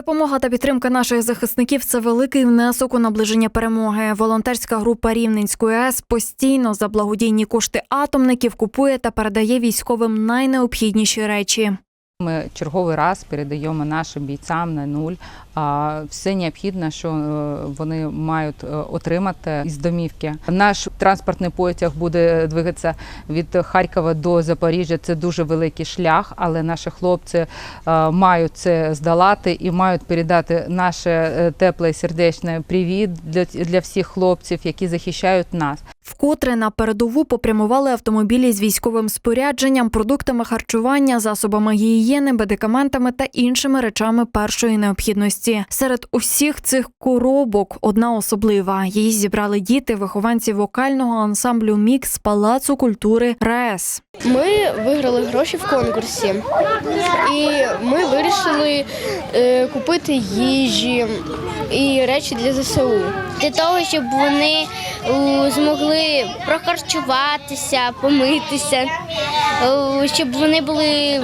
Допомога та підтримка наших захисників це великий внесок у наближення перемоги. Волонтерська група Рівненської АЕС постійно за благодійні кошти атомників купує та передає військовим найнеобхідніші речі. Ми черговий раз передаємо нашим бійцям на нуль все необхідне, що е, вони мають е, отримати із домівки. Наш транспортний потяг буде двигатися від Харкова до Запоріжжя. Це дуже великий шлях, але наші хлопці е, мають це здолати і мають передати наше тепле і сердечне привіт для всіх хлопців, які захищають нас. Вкотре на передову попрямували автомобілі з військовим спорядженням, продуктами харчування, засобами гігієни, медикаментами та іншими речами першої необхідності. Серед усіх цих коробок одна особлива. Її зібрали діти, вихованці вокального ансамблю Мікс Палацу культури РАЕС. Ми виграли гроші в конкурсі, і ми вирішили е, купити їжі і речі для ЗСУ. для того, щоб вони змогли прохарчуватися, помитися, щоб вони були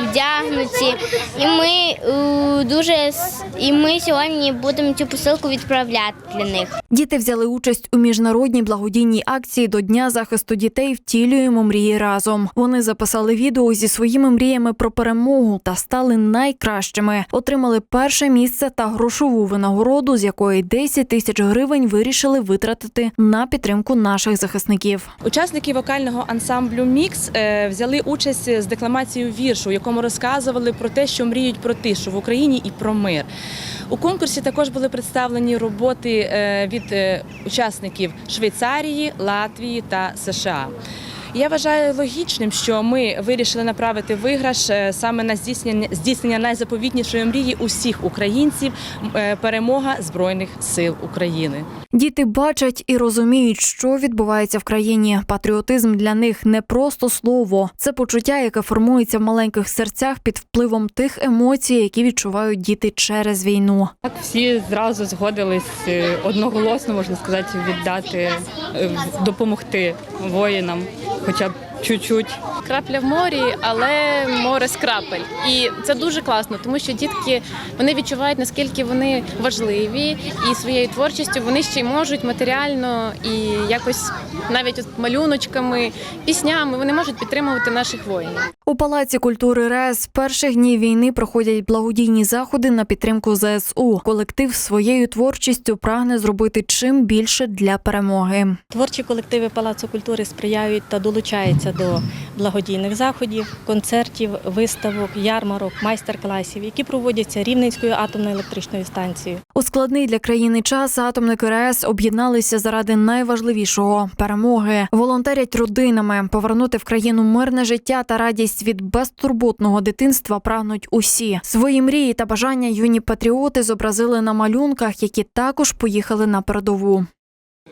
вдягнуті. І ми е, дуже і ми сьогодні будемо цю посилку відправляти для них. Діти взяли участь у міжнародній благодійній акції до Дня захисту дітей Втілюємо мрії разом. Вони записали відео зі своїми мріями про перемогу та стали найкращими. Отримали перше місце та грошову винагороду, з якої 10 тисяч гривень вирішили витратити на підтримку наших захисників. Учасники вокального ансамблю Мікс е, взяли участь з декламацією віршу, якому розказували про те, що мріють про тишу в Україні і про мир. У конкурсі також були представлені роботи е, від е, учасників Швейцарії, Латвії та США. Я вважаю логічним, що ми вирішили направити виграш е, саме на здійснення здійснення найзаповітнішої мрії усіх українців е, перемога збройних сил України. Діти бачать і розуміють, що відбувається в країні. Патріотизм для них не просто слово, це почуття, яке формується в маленьких серцях під впливом тих емоцій, які відчувають діти через війну. Так всі зразу згодились е, одноголосно, можна сказати, віддати, допомогти воїнам, хоча б Чуть-чуть. крапля в морі, але море з крапель. І це дуже класно, тому що дітки вони відчувають наскільки вони важливі, і своєю творчістю вони ще й можуть матеріально і якось навіть от малюночками, піснями вони можуть підтримувати наших воїнів. У палаці культури РЕС з перших днів війни проходять благодійні заходи на підтримку ЗСУ. Колектив своєю творчістю прагне зробити чим більше для перемоги. Творчі колективи Палацу культури сприяють та долучаються до благодійних заходів, концертів, виставок, ярмарок, майстер-класів, які проводяться Рівненською атомною електричною станцією. У складний для країни час атомники РЕС об'єдналися заради найважливішого перемоги. Волонтерять родинами. Повернути в країну мирне життя та радість від безтурботного дитинства прагнуть усі. Свої мрії та бажання юні патріоти зобразили на малюнках, які також поїхали на передову.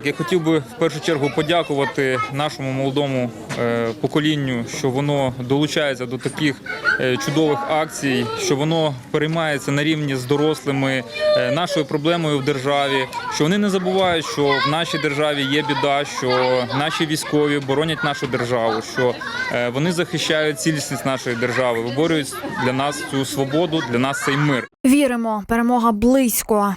Я хотів би в першу чергу подякувати нашому молодому е, поколінню, що воно долучається до таких е, чудових акцій, що воно переймається на рівні з дорослими е, нашою проблемою в державі. Що вони не забувають, що в нашій державі є біда, що наші військові боронять нашу державу, що вони захищають цілісність нашої держави, виборюють для нас цю свободу, для нас цей мир. Віримо, перемога близько.